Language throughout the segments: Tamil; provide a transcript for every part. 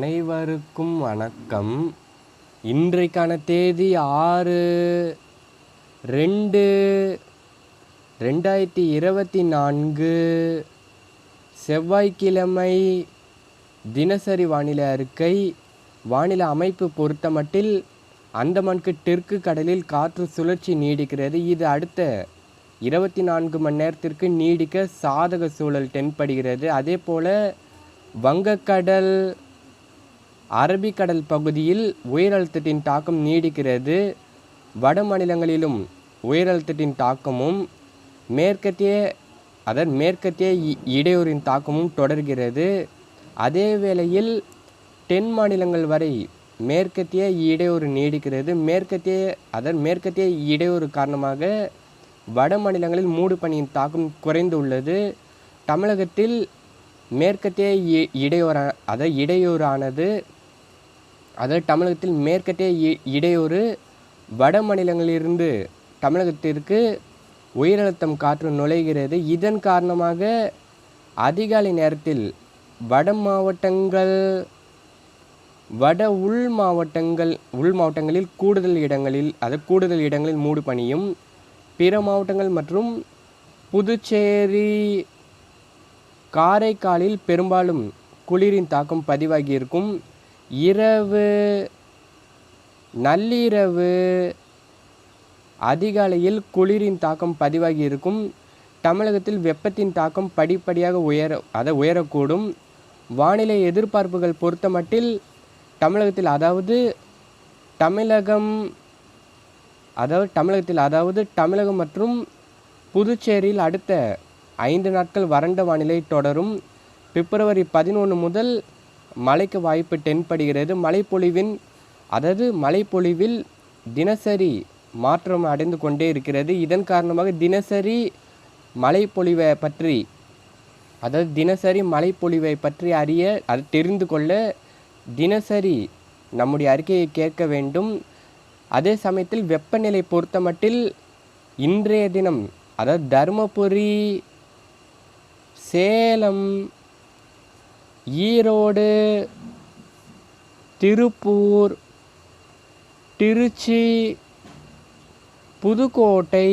அனைவருக்கும் வணக்கம். இன்றைக்கான தேதி ஆறு ரெண்டு ரெண்டாயிரத்தி இருபத்தி நான்கு செவ்வாய்க்கிழமை தினசரி வானிலை அறிக்கை. வானிலை அமைப்பு பொறுத்தமட்டில் அந்தமானுக்கு தெற்கு கடலில் காற்று சுழற்சி நீடிக்கிறது. இது அடுத்த இருபத்தி நான்கு மணி நேரத்திற்கு நீடிக்க சாதக சூழல் தென்படுகிறது. அதே போல் வங்கக்கடல் அரபிக்கடல் பகுதியில் உயரழுத்தத்தின் தாக்கம் நீடிக்கிறது. வட மாநிலங்களிலும் உயரழுத்தத்தின் தாக்கமும் மேற்கத்திய அதாவது மேற்கத்திய இ- இடையூறின் தாக்கமும் தொடர்கிறது. அதே வேளையில் தென் மாநிலங்கள் வரை மேற்கத்திய இடையூறு நீடிக்கிறது. மேற்கத்திய அதன் மேற்கத்திய இடையூறு காரணமாக வட மாநிலங்களில் மூடு பனியின் தாக்கம் குறைந்துள்ளது. தமிழகத்தில் மேற்கத்திய இ- இடையூறா அதாவது இடையூறானது அதாவது தமிழகத்தில் மேற்கத்திய இ- இடையூறு வட மாநிலங்களிலிருந்து தமிழகத்திற்கு உயரழுத்தம் காற்று நுழைகிறது. இதன் காரணமாக அதிகாலை நேரத்தில் வட மாவட்டங்கள் வட உள் மாவட்டங்கள் உள் மாவட்டங்களில் கூடுதல் இடங்களில் அது கூடுதல் இடங்களில் மூடு பணியும் பிற மாவட்டங்கள் மற்றும் புதுச்சேரி காரைக்காலில் பெரும்பாலும் குளிரின் தாக்கம் பதிவாகியிருக்கும் இரவு நள்ளிரவு அதிகாலையில் குளிரின் தாக்கம் பதிவாகி இருக்கும். தமிழகத்தில் வெப்பத்தின் தாக்கம் படிப்படியாக உயர அதை உயரக்கூடும். வானிலை எதிர்பார்ப்புகள் பொறுத்தமட்டில் தமிழகத்தில் அதாவது தமிழகம் அதாவது தமிழகத்தில் அதாவது தமிழகம் மற்றும் புதுச்சேரியில் அடுத்த ஐந்து நாட்கள் வறண்ட வானிலை தொடரும். பிப்ரவரி பதினொன்று முதல் மழைக்கு வாய்ப்பு தென்படுகிறது. மழைப்பொழிவின் அதாவது மழைப்பொழிவில் தினசரி மாற்றம் அடைந்து கொண்டே இருக்கிறது. இதன் காரணமாக தினசரி மழைப்பொழிவை பற்றி அதாவது தினசரி மழைப்பொழிவை பற்றி அறிய அது தெரிந்து கொள்ள தினசரி நம்முடைய அறிக்கையை கேட்க வேண்டும். அதே சமயத்தில் வெப்பநிலை பொறுத்தமட்டில் இன்றைய தினம் அதாவது தருமபுரி சேலம் ஈரோடு திருப்பூர் திருச்சி புதுக்கோட்டை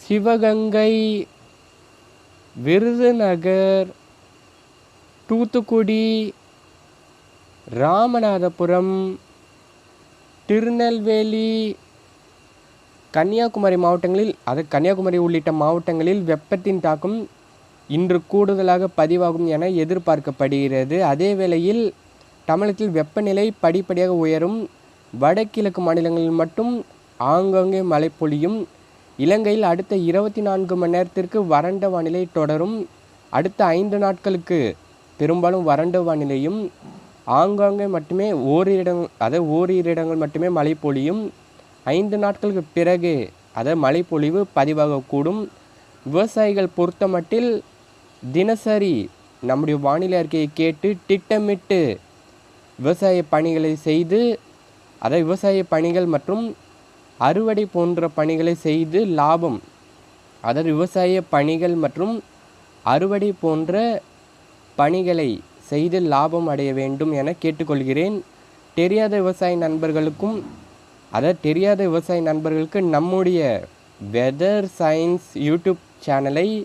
சிவகங்கை விருதுநகர் தூத்துக்குடி ராமநாதபுரம் திருநெல்வேலி கன்னியாகுமரி மாவட்டங்களில் அது கன்னியாகுமரி உள்ளிட்ட மாவட்டங்களில் வெப்பத்தின் தாக்கம் இன்று கூடுதலாக பதிவாகும் என எதிர்பார்க்கப்படுகிறது. அதே வேளையில் தமிழகத்தில் வெப்பநிலை படிப்படியாக உயரும். வடகிழக்கு மாநிலங்களில் மட்டும் ஆங்காங்கே மழை பொழியும். இலங்கையில் அடுத்த இருபத்தி நான்கு மணி நேரத்திற்கு வறண்ட வானிலை தொடரும். அடுத்த ஐந்து நாட்களுக்கு பெரும்பாலும் வறண்ட வானிலையும் ஆங்காங்கே மட்டுமே ஓரிரு இடங் அதாவது ஓரிரு இடங்கள் மட்டுமே மழை பொழியும். ஐந்து நாட்களுக்கு பிறகு அதாவது பொழிவு பதிவாகக்கூடும். விவசாயிகள் பொறுத்தமட்டில் தினசரி நம்முடைய வானிலை அறிக்கையை கேட்டு திட்டமிட்டு விவசாய பணிகளை செய்து அதாவது விவசாய பணிகள் மற்றும் அறுவடை போன்ற பணிகளை செய்து லாபம் அதாவது விவசாய பணிகள் மற்றும் அறுவடை போன்ற பணிகளை செய்து லாபம் அடைய வேண்டும் என கேட்டுக்கொள்கிறேன். தெரியாத விவசாய நண்பர்களுக்கும் அதாவது தெரியாத விவசாய நண்பர்களுக்கு நம்முடைய வெதர் சயின்ஸ் யூடியூப் சேனலை